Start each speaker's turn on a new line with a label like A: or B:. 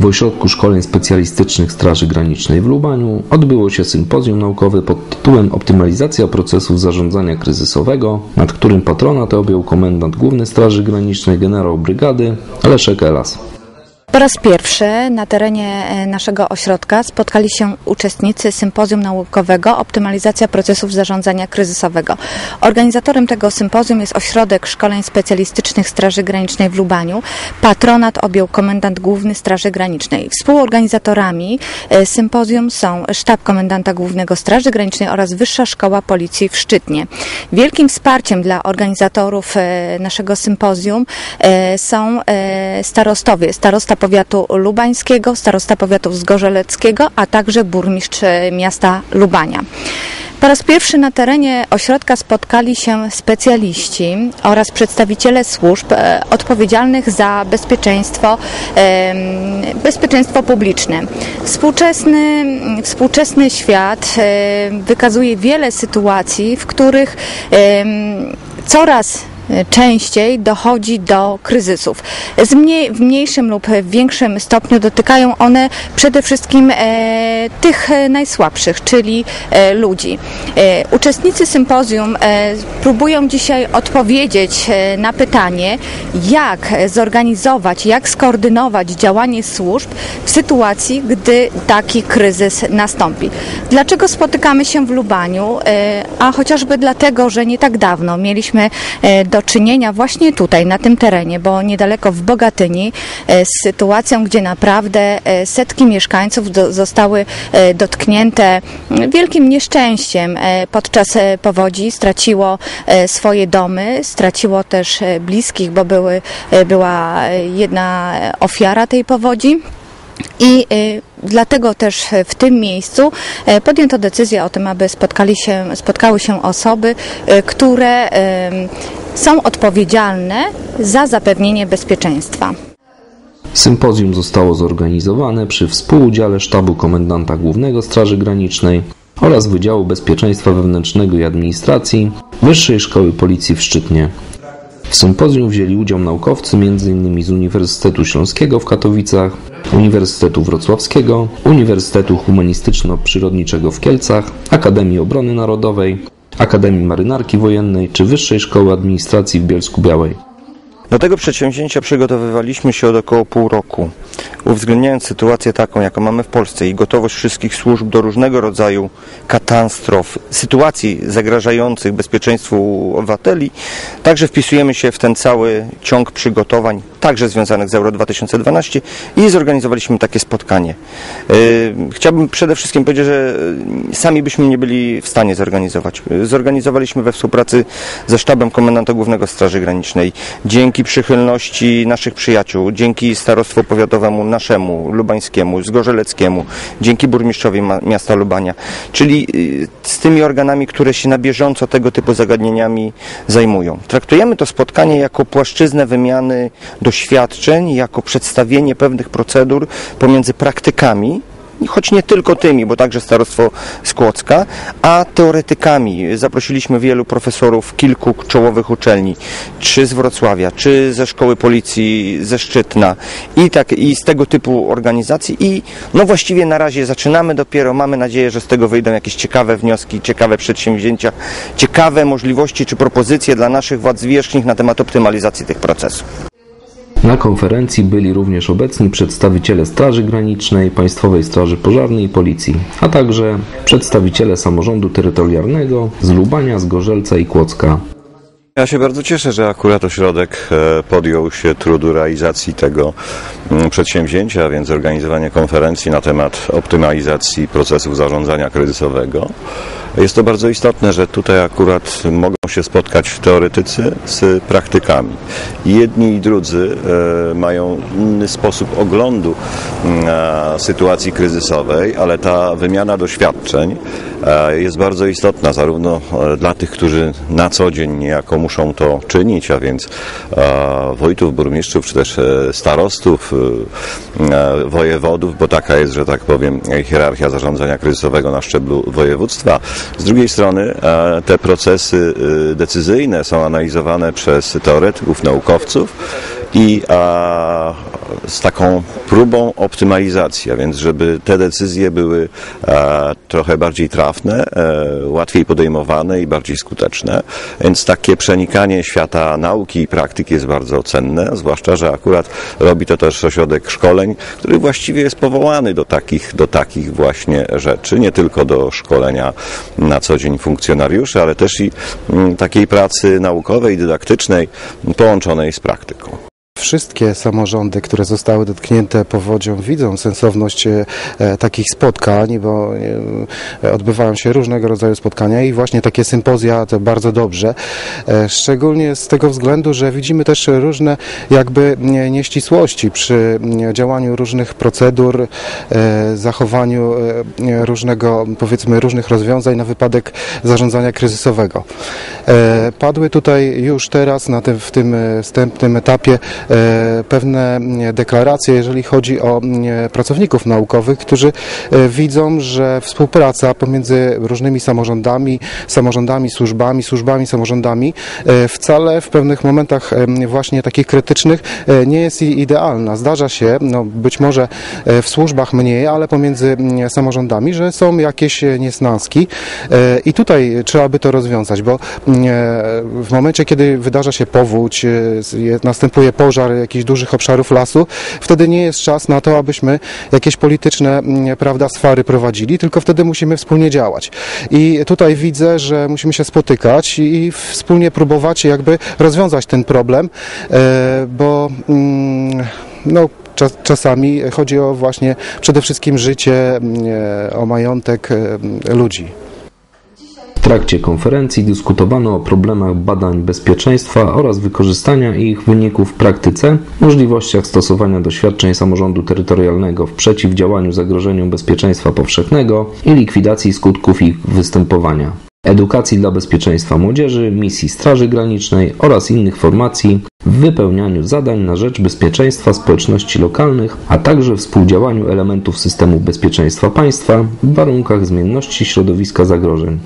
A: W Ośrodku Szkoleń Specjalistycznych Straży Granicznej w Lubaniu odbyło się sympozjum naukowe pod tytułem Optymalizacja procesów zarządzania kryzysowego, nad którym patronat objął komendant główny Straży Granicznej generał brygady Leszek Elas.
B: Po raz pierwszy na terenie e, naszego ośrodka spotkali się uczestnicy sympozjum naukowego Optymalizacja procesów zarządzania kryzysowego. Organizatorem tego sympozjum jest Ośrodek Szkoleń Specjalistycznych Straży Granicznej w Lubaniu. Patronat objął komendant główny Straży Granicznej. Współorganizatorami e, sympozjum są Sztab Komendanta Głównego Straży Granicznej oraz Wyższa Szkoła Policji w Szczytnie. Wielkim wsparciem dla organizatorów e, naszego sympozjum są starostowie, starosta powiatu lubańskiego, starosta powiatu zgorzeleckiego, a także burmistrz miasta Lubania. Po raz pierwszy na terenie ośrodka spotkali się specjaliści oraz przedstawiciele służb e, odpowiedzialnych za bezpieczeństwo, bezpieczeństwo publiczne. Współczesny, współczesny świat e, wykazuje wiele sytuacji, w których coraz częściej dochodzi do kryzysów. Mniej, w mniejszym lub w większym stopniu dotykają one przede wszystkim e, tych najsłabszych, czyli e, ludzi. E, uczestnicy sympozjum próbują dzisiaj odpowiedzieć na pytanie, jak zorganizować, jak skoordynować działanie służb w sytuacji, gdy taki kryzys nastąpi. Dlaczego spotykamy się w Lubaniu? A chociażby dlatego, że nie tak dawno mieliśmy do do czynienia właśnie tutaj, na tym terenie, bo niedaleko w Bogatyni e, z sytuacją, gdzie naprawdę e, setki mieszkańców do, zostały e, dotknięte wielkim nieszczęściem podczas powodzi, straciło swoje domy, straciło też bliskich, bo były, była jedna ofiara tej powodzi. I Dlatego też w tym miejscu podjęto decyzję o tym, aby spotkali się, spotkały się osoby, które są odpowiedzialne za zapewnienie bezpieczeństwa.
A: Sympozjum zostało zorganizowane przy współudziale Sztabu Komendanta Głównego Straży Granicznej oraz Wydziału Bezpieczeństwa Wewnętrznego i Administracji Wyższej Szkoły Policji w Szczytnie. W sympozjum wzięli udział naukowcy m.in. z Uniwersytetu Śląskiego w Katowicach, Uniwersytetu Wrocławskiego, Uniwersytetu Humanistyczno-Przyrodniczego w Kielcach, Akademii Obrony Narodowej, Akademii Marynarki Wojennej czy Wyższej Szkoły Administracji w Bielsku Białej.
C: Do tego przedsięwzięcia przygotowywaliśmy się od około pół roku, uwzględniając sytuację taką, jaką mamy w Polsce i gotowość wszystkich służb do różnego rodzaju katastrof, sytuacji zagrażających bezpieczeństwu obywateli. Także wpisujemy się w ten cały ciąg przygotowań, także związanych z Euro 2012 i zorganizowaliśmy takie spotkanie. E, chciałbym przede wszystkim powiedzieć, że sami byśmy nie byli w stanie zorganizować. Zorganizowaliśmy we współpracy ze sztabem komendanta głównego Straży Granicznej. Dzięki przychylności naszych przyjaciół, dzięki starostwu powiatowemu naszemu, lubańskiemu, zgorzeleckiemu, dzięki burmistrzowi miasta Lubania, czyli y, z tymi organami, które się na bieżąco tego typu zagadnieniami zajmują. Traktujemy to spotkanie jako płaszczyznę wymiany doświadczeń, jako przedstawienie pewnych procedur pomiędzy praktykami, choć nie tylko tymi, bo także Starostwo Skłocka, a teoretykami. Zaprosiliśmy wielu profesorów kilku czołowych uczelni, czy z Wrocławia, czy ze Szkoły Policji ze Szczytna i, tak, i z tego typu organizacji i no właściwie na razie zaczynamy dopiero, mamy nadzieję, że z tego wyjdą jakieś ciekawe wnioski, ciekawe przedsięwzięcia, ciekawe możliwości czy propozycje dla naszych władz zwierzchnych na temat optymalizacji tych procesów.
A: Na konferencji byli również obecni przedstawiciele Straży Granicznej, Państwowej Straży Pożarnej i Policji, a także przedstawiciele samorządu terytorialnego z Lubania, z Gorzelca i Kłodzka.
D: Ja się bardzo cieszę, że akurat ośrodek e, podjął się trudu realizacji tego mm, przedsięwzięcia, a więc zorganizowania konferencji na temat optymalizacji procesów zarządzania kryzysowego. Jest to bardzo istotne, że tutaj akurat mogą się spotkać teoretycy z praktykami. jedni i drudzy e, mają inny sposób oglądu mm, sytuacji kryzysowej, ale ta wymiana doświadczeń e, jest bardzo istotna zarówno e, dla tych, którzy na co dzień niejako muszą to czynić, a więc wójtów, burmistrzów, czy też starostów, wojewodów, bo taka jest, że tak powiem, hierarchia zarządzania kryzysowego na szczeblu województwa. Z drugiej strony te procesy decyzyjne są analizowane przez teoretyków, naukowców i z taką próbą optymalizacji, a więc żeby te decyzje były e, trochę bardziej trafne, e, łatwiej podejmowane i bardziej skuteczne. Więc takie przenikanie świata nauki i praktyki jest bardzo cenne, zwłaszcza, że akurat robi to też ośrodek szkoleń, który właściwie jest powołany do takich, do takich właśnie rzeczy, nie tylko do szkolenia na co dzień funkcjonariuszy, ale też i mm, takiej pracy naukowej, dydaktycznej, połączonej z praktyką.
E: Wszystkie samorządy, które zostały dotknięte powodzią, widzą sensowność e, takich spotkań, bo e, odbywają się różnego rodzaju spotkania i właśnie takie sympozja to bardzo dobrze. E, szczególnie z tego względu, że widzimy też różne jakby nie- nieścisłości przy mm, działaniu różnych procedur, zachowaniu różnego, powiedzmy, różnych rozwiązań na wypadek zarządzania kryzysowego. Padły tutaj już teraz na tym, w tym wstępnym etapie pewne mm, deklaracje, jeżeli chodzi o mm, pracowników naukowych, którzy e, widzą, że współpraca pomiędzy różnymi samorządami, samorządami, służbami, służbami, samorządami e, wcale w pewnych momentach właśnie takich krytycznych e, nie jest idealna. Zdarza się, no być może e, w służbach mniej, ale pomiędzy mm, samorządami, że są jakieś e, niesnaski e, i tutaj trzeba by to rozwiązać, bo e, w momencie, kiedy wydarza się powódź, e, następuje pożar jakichś dużych obszarów lasu, wtedy nie jest czas na to, abyśmy jakieś polityczne mm, prawda, swary prowadzili, tylko wtedy musimy wspólnie działać. I tutaj widzę, że musimy się spotykać i wspólnie próbować jakby rozwiązać ten problem, e, bo mm, no, czas, czasami chodzi o właśnie przede wszystkim życie, mm, e, o majątek e, ludzi.
A: W trakcie konferencji dyskutowano o problemach badań bezpieczeństwa oraz wykorzystania ich wyników w praktyce, możliwościach stosowania doświadczeń samorządu terytorialnego w przeciwdziałaniu zagrożeniom bezpieczeństwa powszechnego i likwidacji skutków ich występowania, edukacji dla bezpieczeństwa młodzieży, misji Straży Granicznej oraz innych formacji w wypełnianiu zadań na rzecz bezpieczeństwa społeczności lokalnych, a także współdziałaniu elementów systemów bezpieczeństwa państwa w warunkach zmienności środowiska zagrożeń.